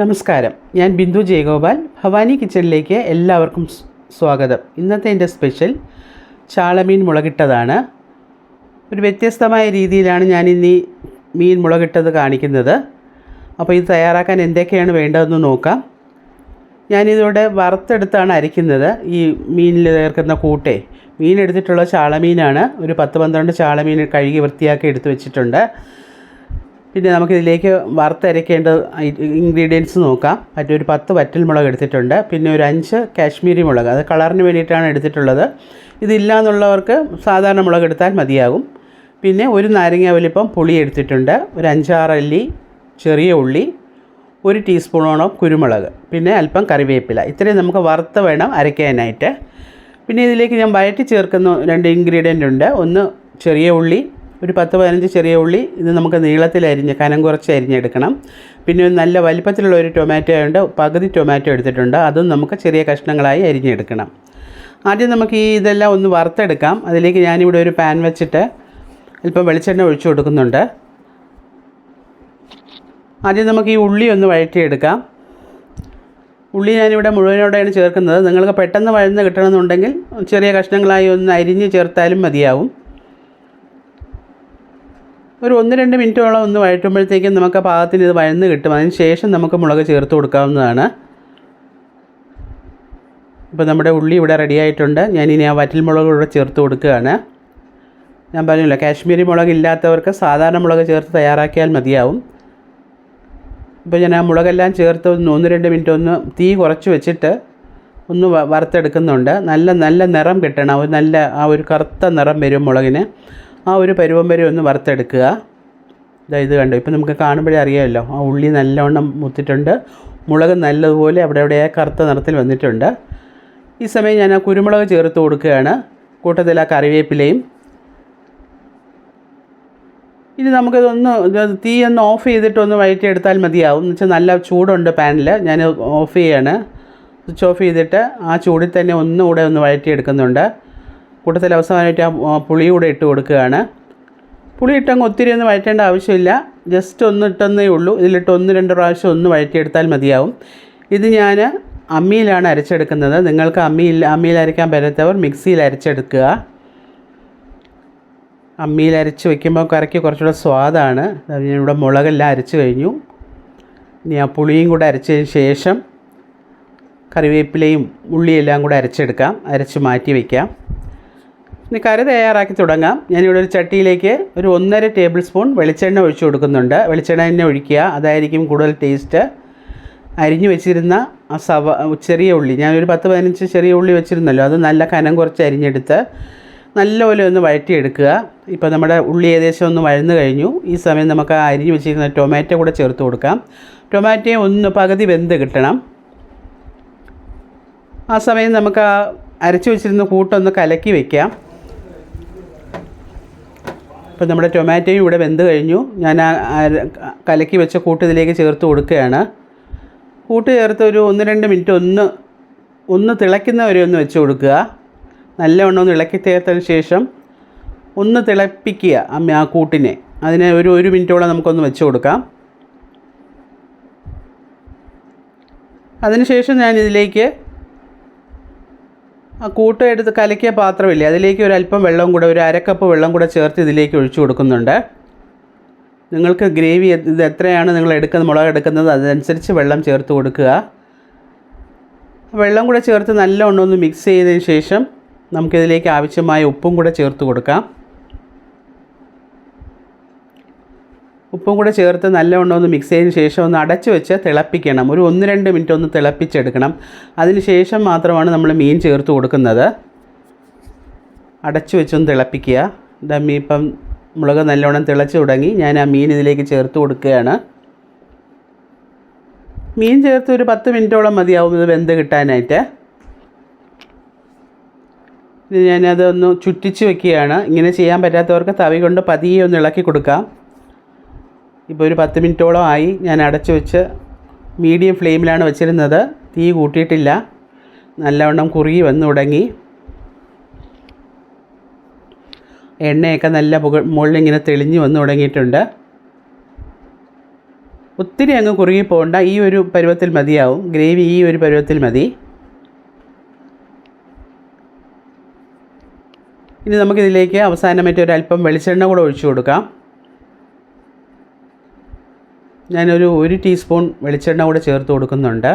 നമസ്കാരം. ഞാൻ ബിന്ദു ജയഗോപാൽ ഭവാനി കിച്ചണിലേക്ക് എല്ലാവർക്കും സ്വാഗതം. ഇന്നത്തെ എന്റെ സ്പെഷ്യൽ ചാളമീൻ മുളകിട്ടതാണ്. ഒരു വ്യത്യസ്തമായ രീതിയിലാണ് ഞാൻ ഇനി മീൻ മുളകിട്ടത് കാണിക്കുന്നത്. അപ്പോൾ ഇത് തയ്യാറാക്കാൻ എന്തൊക്കെയാണ് വേണ്ടതെന്ന് നോക്കാം. ഞാനിതോടെ വറുത്തെടുത്താണ് അരിക്കുന്നത് ഈ മീനിൽ ചേർക്കുന്ന കൂട്ടെ. മീൻ എടുത്തിട്ടുള്ള ചാളമീനാണ്. ഒരു പത്ത് പന്ത്രണ്ട് ചാളമീൻ കഴുകി വൃത്തിയാക്കി എടുത്തു വെച്ചിട്ടുണ്ട്. പിന്നെ നമുക്കിതിലേക്ക് വറുത്തരയ്ക്കേണ്ട ഇൻഗ്രീഡിയൻസ് നോക്കാം. മറ്റൊരു പത്ത് വറ്റൽമുളക് എടുത്തിട്ടുണ്ട്. പിന്നെ ഒരു അഞ്ച് കാശ്മീരി മുളക്. അത് കളറിന് വേണ്ടിയിട്ടാണ് എടുത്തിട്ടുള്ളത്. ഇതില്ല എന്നുള്ളവർക്ക് സാധാരണ മുളക് എടുത്താൽ മതിയാകും. പിന്നെ ഒരു നാരങ്ങ വലിപ്പം പുളി എടുത്തിട്ടുണ്ട്. ഒരു അഞ്ചാറ് അല്ലി ചെറിയ ഉള്ളി ഒരു ടീസ്പൂണോളം കുരുമുളക് പിന്നെ അല്പം കറിവേപ്പില. ഇത്രയും നമുക്ക് വറുത്ത് വേണം അരയ്ക്കാനായിട്ട്. പിന്നെ ഇതിലേക്ക് ഞാൻ വയറ്റി ചേർക്കുന്ന രണ്ട് ഇൻഗ്രീഡിയന്റ് ഉണ്ട്. ഒന്ന് ചെറിയ ഉള്ളി ഒരു പത്ത് പതിനഞ്ച് ചെറിയ ഉള്ളി ഇത് നമുക്ക് നീളത്തിൽ അരിഞ്ഞ് കനം കുറച്ച് അരിഞ്ഞെടുക്കണം. പിന്നെ ഒരു നല്ല വലിപ്പത്തിലുള്ള ഒരു ടൊമാറ്റോ ഉണ്ട്. പകുതി ടൊമാറ്റോ എടുത്തിട്ടുണ്ട്. അതും നമുക്ക് ചെറിയ കഷ്ണങ്ങളായി അരിഞ്ഞെടുക്കണം. ആദ്യം നമുക്ക് ഈ ഇതെല്ലാം ഒന്ന് വറുത്തെടുക്കാം. അതിലേക്ക് ഞാനിവിടെ ഒരു പാൻ വെച്ചിട്ട് അല്പം വെളിച്ചെണ്ണ ഒഴിച്ചു കൊടുക്കുന്നുണ്ട്. ആദ്യം നമുക്ക് ഈ ഉള്ളി ഒന്ന് വഴറ്റിയെടുക്കാം. ഉള്ളി ഞാനിവിടെ മുഴുവനോടെയാണ് ചേർക്കുന്നത്. നിങ്ങൾക്ക് പെട്ടെന്ന് വഴന്ന് കിട്ടണമെന്നുണ്ടെങ്കിൽ ചെറിയ കഷ്ണങ്ങളായി ഒന്ന് അരിഞ്ഞ് ചേർത്താലും മതിയാവും. ഒരു ഒന്ന് രണ്ട് മിനിറ്റോളം ഒന്ന് വഴറ്റുമ്പോഴത്തേക്കും നമുക്ക് പാകത്തിന് ഇത് വഴന്ന് കിട്ടും. അതിന് ശേഷം നമുക്ക് മുളക് ചേർത്ത് കൊടുക്കാവുന്നതാണ്. ഇപ്പോൾ നമ്മുടെ ഉള്ളി ഇവിടെ റെഡി ആയിട്ടുണ്ട്. ഞാനിനി ആ വറ്റൽ മുളക് ഇവിടെ ചേർത്ത് കൊടുക്കുകയാണ്. ഞാൻ പറഞ്ഞില്ല കാശ്മീരി മുളക് ഇല്ലാത്തവർക്ക് സാധാരണ മുളക് ചേർത്ത് തയ്യാറാക്കിയാൽ മതിയാവും. ഇപ്പോൾ ഞാൻ ആ മുളകെല്ലാം ചേർത്ത് ഒന്ന് ഒന്ന് രണ്ട് മിനിറ്റ് ഒന്ന് തീ കുറച്ച് വെച്ചിട്ട് ഒന്ന് വറുത്തെടുക്കുന്നുണ്ട്. നല്ല നല്ല നിറം കിട്ടണം. ഒരു നല്ല ആ ഒരു കറുത്ത നിറം വരും മുളകിന്. ആ ഒരു പരുവം വരെ ഒന്ന് വറുത്തെടുക്കുക. ഇതാ ഇത് കണ്ടു? ഇപ്പം നമുക്ക് കാണുമ്പോഴേ അറിയാമല്ലോ. ആ ഉള്ളി നല്ലവണ്ണം മുത്തിട്ടുണ്ട്. മുളക് നല്ലതുപോലെ അവിടെ അവിടെ കറുത്ത നിറത്തിൽ വന്നിട്ടുണ്ട്. ഈ സമയം ഞാൻ ആ കുരുമുളക് ചേർത്ത് കൊടുക്കുകയാണ്. കൂട്ടത്തിൽ ആ കറിവേപ്പിലയും. ഇനി നമുക്കിതൊന്ന് തീ ഒന്ന് ഓഫ് ചെയ്തിട്ടൊന്ന് വഴറ്റിയെടുത്താൽ മതിയാവും. എന്ന് വെച്ചാൽ നല്ല ചൂടുണ്ട് പാനിൽ ഞാൻ ഓഫ് ചെയ്യാണ്. സ്വിച്ച് ഓഫ് ചെയ്തിട്ട് ആ ചൂടിൽ തന്നെ ഒന്നുകൂടെ ഒന്ന് വഴറ്റിയെടുക്കുന്നുണ്ട് കൂട്ടത്തിൽ അവസാനമായിട്ട് ആ ആ പുളി കൂടെ ഇട്ട് കൊടുക്കുകയാണ്. പുളി ഇട്ടങ്ങ് ഒത്തിരി ഒന്നും വഴറ്റേണ്ട ആവശ്യമില്ല. ജസ്റ്റ് ഒന്ന് ഇട്ടെന്നേ ഉള്ളൂ. ഇതിലിട്ട് ഒന്ന് രണ്ട് പ്രാവശ്യം ഒന്ന് വഴറ്റിയെടുത്താൽ മതിയാവും. ഇത് ഞാൻ അമ്മിയിലാണ് അരച്ചെടുക്കുന്നത്. നിങ്ങൾക്ക് അമ്മിയിൽ അമ്മിയിൽ അരയ്ക്കാൻ പറ്റാത്തവർ മിക്സിയിൽ അരച്ചെടുക്കുക. അമ്മിയിൽ അരച്ച് വെക്കുമ്പോൾ കറക്കി കുറച്ചുകൂടെ സ്വാദാണ്. ഞാനിവിടെ മുളകെല്ലാം അരച്ച് കഴിഞ്ഞു. ഇനി ആ പുളിയും കൂടെ അരച്ചതിന് ശേഷം കറിവേപ്പിലയും ഉള്ളിയെല്ലാം കൂടെ അരച്ചെടുക്കാം. അരച്ച് മാറ്റി വയ്ക്കാം ഇനി കറി തയ്യാറാക്കി തുടങ്ങാം. ഞാനിവിടെ ഒരു ചട്ടിയിലേക്ക് ഒരു ഒന്നര ടേബിൾ സ്പൂൺ വെളിച്ചെണ്ണ ഒഴിച്ചു കൊടുക്കുന്നുണ്ട്. വെളിച്ചെണ്ണ തന്നെ ഒഴിക്കുക. അതായിരിക്കും കൂടുതൽ ടേസ്റ്റ്. അരിഞ്ഞു വെച്ചിരുന്ന ആ സവ ചെറിയ ഉള്ളി. ഞാനൊരു പത്ത് പതിനഞ്ച് ചെറിയ ഉള്ളി വെച്ചിരുന്നല്ലോ. അത് നല്ല കനം കുറച്ച് അരിഞ്ഞെടുത്ത് നല്ലപോലെ ഒന്ന് വഴറ്റിയെടുക്കുക. ഇപ്പോൾ നമ്മുടെ ഉള്ളി ഏകദേശം ഒന്ന് വഴന്നു കഴിഞ്ഞു. ഈ സമയം നമുക്ക് ആ അരിഞ്ഞു വെച്ചിരുന്ന ടൊമാറ്റോ കൂടെ ചേർത്ത് കൊടുക്കാം. ടൊമാറ്റോ ഒന്ന് പകുതി വെന്ത് കിട്ടണം. ആ സമയം നമുക്ക് ആ അരച്ചു വെച്ചിരുന്ന കൂട്ടൊന്ന് കലക്കി വെക്കാം. ഇപ്പോൾ നമ്മുടെ ടൊമാറ്റോയും ഇവിടെ വെന്ത് കഴിഞ്ഞു. ഞാൻ കലക്കി വെച്ച കൂട്ട് ഇതിലേക്ക് ചേർത്ത് കൊടുക്കുകയാണ്. കൂട്ട് ചേർത്ത് ഒരു ഒന്ന് രണ്ട് മിനിറ്റ് ഒന്ന് ഒന്ന് തിളയ്ക്കുന്ന വരെ ഒന്ന് വെച്ച് കൊടുക്കുക. നല്ലവണ്ണം ഒന്ന് ഇളക്കി ചേർത്തതിന് ശേഷം ഒന്ന് തിളപ്പിക്കുക ആ കൂട്ടിനെ. അതിനെ ഒരു ഒരു മിനിറ്റോളം നമുക്കൊന്ന് വെച്ച് കൊടുക്കാം. അതിനുശേഷം ഞാൻ ഇതിലേക്ക് ആ കൂട്ട് എടുത്ത് കലക്കിയ പാത്രമില്ലേ? അതിലേക്ക് ഒരു അല്പം വെള്ളം കൂടെ ഒരു അരക്കപ്പ് വെള്ളം കൂടെ ചേർത്ത് ഇതിലേക്ക് ഒഴിച്ചു കൊടുക്കുന്നുണ്ട്. നിങ്ങൾക്ക് ഗ്രേവി ഇത് എത്രയാണ് നിങ്ങൾ എടുക്കുന്നത് മുളക് എടുക്കുന്നത് അതനുസരിച്ച് വെള്ളം ചേർത്ത് കൊടുക്കുക. വെള്ളം കൂടെ ചേർത്ത് നല്ലവണ്ണം ഒന്ന് മിക്സ് ചെയ്തതിന് ശേഷം നമുക്കിതിലേക്ക് ആവശ്യമായ ഉപ്പും കൂടെ ചേർത്ത് കൊടുക്കാം. ഉപ്പും കൂടെ ചേർത്ത് നല്ലവണ്ണം ഒന്ന് മിക്സ് ചെയ്തതിന് ശേഷം ഒന്ന് അടച്ച് വെച്ച് തിളപ്പിക്കണം. ഒരു ഒന്ന് രണ്ട് മിനിറ്റ് ഒന്ന് തിളപ്പിച്ചെടുക്കണം. അതിന് ശേഷം മാത്രമാണ് നമ്മൾ മീൻ ചേർത്ത് കൊടുക്കുന്നത്. അടച്ച് വെച്ചൊന്ന് തിളപ്പിക്കുക. ദമ്മി ഇപ്പം മുളക് നല്ലവണ്ണം തിളച്ച് തുടങ്ങി. ഞാൻ ആ മീൻ ഇതിലേക്ക് ചേർത്ത് കൊടുക്കുകയാണ്. മീൻ ചേർത്ത് ഒരു പത്ത് മിനിറ്റോളം മതിയാവും ഇത് വെന്ത് കിട്ടാനായിട്ട്. ഇത് ഞാനതൊന്ന് ചുറ്റിച്ച് വെക്കുകയാണ്. ഇങ്ങനെ ചെയ്യാൻ പറ്റാത്തവർക്ക് തവി കൊണ്ട് പതിയെ ഒന്ന് ഇളക്കി കൊടുക്കാം. ഇപ്പോൾ ഒരു പത്ത് മിനിറ്റോളം ആയി. ഞാൻ അടച്ചു വെച്ച് മീഡിയം ഫ്ലെയിമിലാണ് വെച്ചിരുന്നത്. തീ കൂട്ടിയിട്ടില്ല. നല്ലവണ്ണം കുറുകി വന്നു തുടങ്ങി. എണ്ണയൊക്കെ നല്ല പുക മുകളിലിങ്ങനെ തെളിഞ്ഞ് വന്നു തുടങ്ങിയിട്ടുണ്ട്. ഒത്തിരി അങ്ങ് കുറുകി പോകണ്ട ഈ ഒരു പരുവത്തിൽ മതിയാവും. ഗ്രേവി ഈ ഒരു പരുവത്തിൽ മതി. ഇനി നമുക്കിതിലേക്ക് അവസാനമായിട്ട് ഒരു അല്പം വെളിച്ചെണ്ണ കൂടെ ഒഴിച്ചു കൊടുക്കാം. ഞാനൊരു ഒരു ടീസ്പൂൺ വെളിച്ചെണ്ണ കൂടെ ചേർത്ത് കൊടുക്കുന്നുണ്ട്.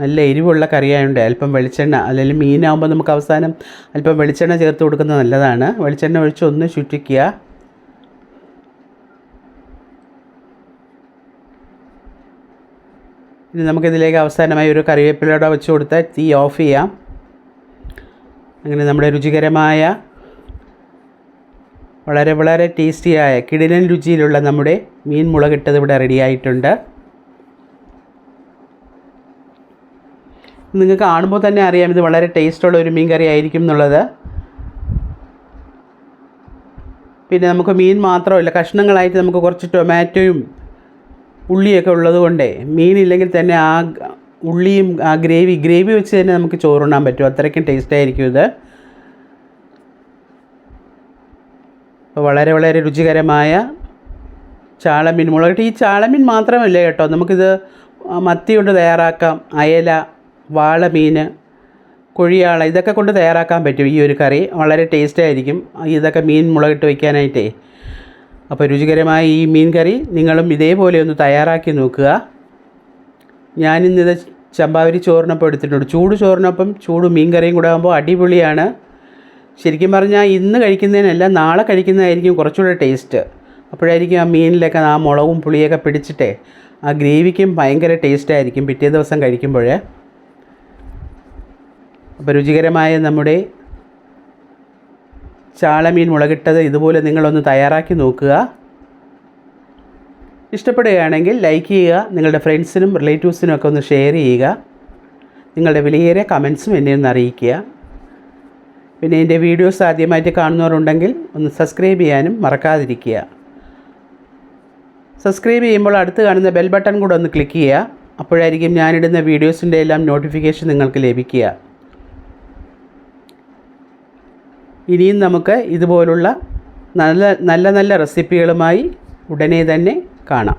നല്ല എരിവുള്ള കറിയായതുകൊണ്ട് അല്പം വെളിച്ചെണ്ണ അല്ലെങ്കിൽ മീനാകുമ്പോൾ നമുക്ക് അവസാനം അല്പം വെളിച്ചെണ്ണ ചേർത്ത് കൊടുക്കുന്നത് നല്ലതാണ്. വെളിച്ചെണ്ണ ഒഴിച്ച് ഒന്ന് ചുറ്റിക്കുക. ഇനി നമുക്കിതിലേക്ക് അവസാനമായി ഒരു കറിവേപ്പിലയുടെ വെച്ച് കൊടുത്ത് തീ ഓഫ് ചെയ്യാം. അങ്ങനെ നമ്മുടെ രുചികരമായ വളരെ വളരെ ടേസ്റ്റിയായ കിടിലൻ രുചിയിലുള്ള നമ്മുടെ മീൻ മുളകിട്ടത് ഇവിടെ റെഡിയായിട്ടുണ്ട് നിങ്ങൾക്ക് കാണുമ്പോൾ തന്നെ അറിയാം ഇത് വളരെ ടേസ്റ്റുള്ള ഒരു മീൻ കറി ആയിരിക്കും എന്നുള്ളത്. പിന്നെ നമുക്ക് മീൻ മാത്രമല്ല കഷ്ണങ്ങളായിട്ട് നമുക്ക് കുറച്ച് ടൊമാറ്റോയും ഉള്ളിയൊക്കെ ഉള്ളത് കൊണ്ടേ മീനില്ലെങ്കിൽ തന്നെ ആ ഉള്ളിയും ആ ഗ്രേവി ഗ്രേവി വെച്ച് തന്നെ നമുക്ക് ചോറുണ്ണാൻ പറ്റും. അത്രയ്ക്കും ടേസ്റ്റ് ആയിരിക്കും ഇത്. വളരെ വളരെ രുചികരമായ ചാളമീൻ. മുളകിട്ട് ഈ ചാളമീൻ മാത്രമല്ല കേട്ടോ നമുക്കിത് മത്തി കൊണ്ട് തയ്യാറാക്കാം അയല വാളമീൻ കൊഴിയാള ഇതൊക്കെ കൊണ്ട് തയ്യാറാക്കാൻ പറ്റും ഈ ഒരു കറി. വളരെ ടേസ്റ്റ് ആയിരിക്കും. ഇതൊക്കെ മീൻ മുളകിട്ട് വയ്ക്കാനായിട്ടേ. അപ്പോൾ രുചികരമായ ഈ മീൻ കറി നിങ്ങളും ഇതേപോലെ ഒന്ന് തയ്യാറാക്കി നോക്കുക. ഞാനിന്നിത് ചമ്പാവരി ചോറിനൊപ്പം എടുത്തിട്ടുണ്ട്. ചൂട് ചോറിനൊപ്പം ചൂട് മീൻ കറിയും കൂടെ ആകുമ്പോൾ അടിപൊളിയാണ്. ശരിക്കും പറഞ്ഞാൽ ഇന്ന് കഴിക്കുന്നതിനല്ല നാളെ കഴിക്കുന്നതായിരിക്കും കുറച്ചുകൂടെ ടേസ്റ്റ്. അപ്പോഴായിരിക്കും ആ മീനിലൊക്കെ ആ മുളകും പുളിയൊക്കെ പിടിച്ചിട്ടേ ആ ഗ്രേവിക്കും ഭയങ്കര ടേസ്റ്റായിരിക്കും പിറ്റേ ദിവസം കഴിക്കുമ്പോൾ അപ്പോൾ രുചികരമായ നമ്മുടെ ചാളമീൻ മുളകിട്ടത് ഇതുപോലെ നിങ്ങളൊന്ന് തയ്യാറാക്കി നോക്കുക. ഇഷ്ടപ്പെടുകയാണെങ്കിൽ ലൈക്ക് ചെയ്യുക നിങ്ങളുടെ ഫ്രണ്ട്സിനും റിലേറ്റീവ്സിനും ഒക്കെ ഒന്ന് ഷെയർ ചെയ്യുക നിങ്ങളുടെ വിലയേറിയ കമൻസും എന്നെ ഒന്ന് അറിയിക്കുക. പിന്നെ എന്റെ വീഡിയോസ് ആദ്യമായിട്ട് കാണുന്നവരുണ്ടെങ്കിൽ ഒന്ന് സബ്സ്ക്രൈബ് ചെയ്യാനും മറക്കാതിരിക്കുക. സബ്സ്ക്രൈബ് ചെയ്യുമ്പോൾ അടുത്ത് കാണുന്ന ബെൽ ബട്ടൺ കൂടെ ഒന്ന് ക്ലിക്ക് ചെയ്യുക. അപ്പോഴായിരിക്കും ഞാനിടുന്ന വീഡിയോസിന്റെ എല്ലാം നോട്ടിഫിക്കേഷൻ നിങ്ങൾക്ക് ലഭിക്കുക. ഇനിയും നമുക്ക് ഇതുപോലുള്ള നല്ല നല്ല നല്ല റെസിപ്പികളുമായി ഉടനെ തന്നെ കാണാം.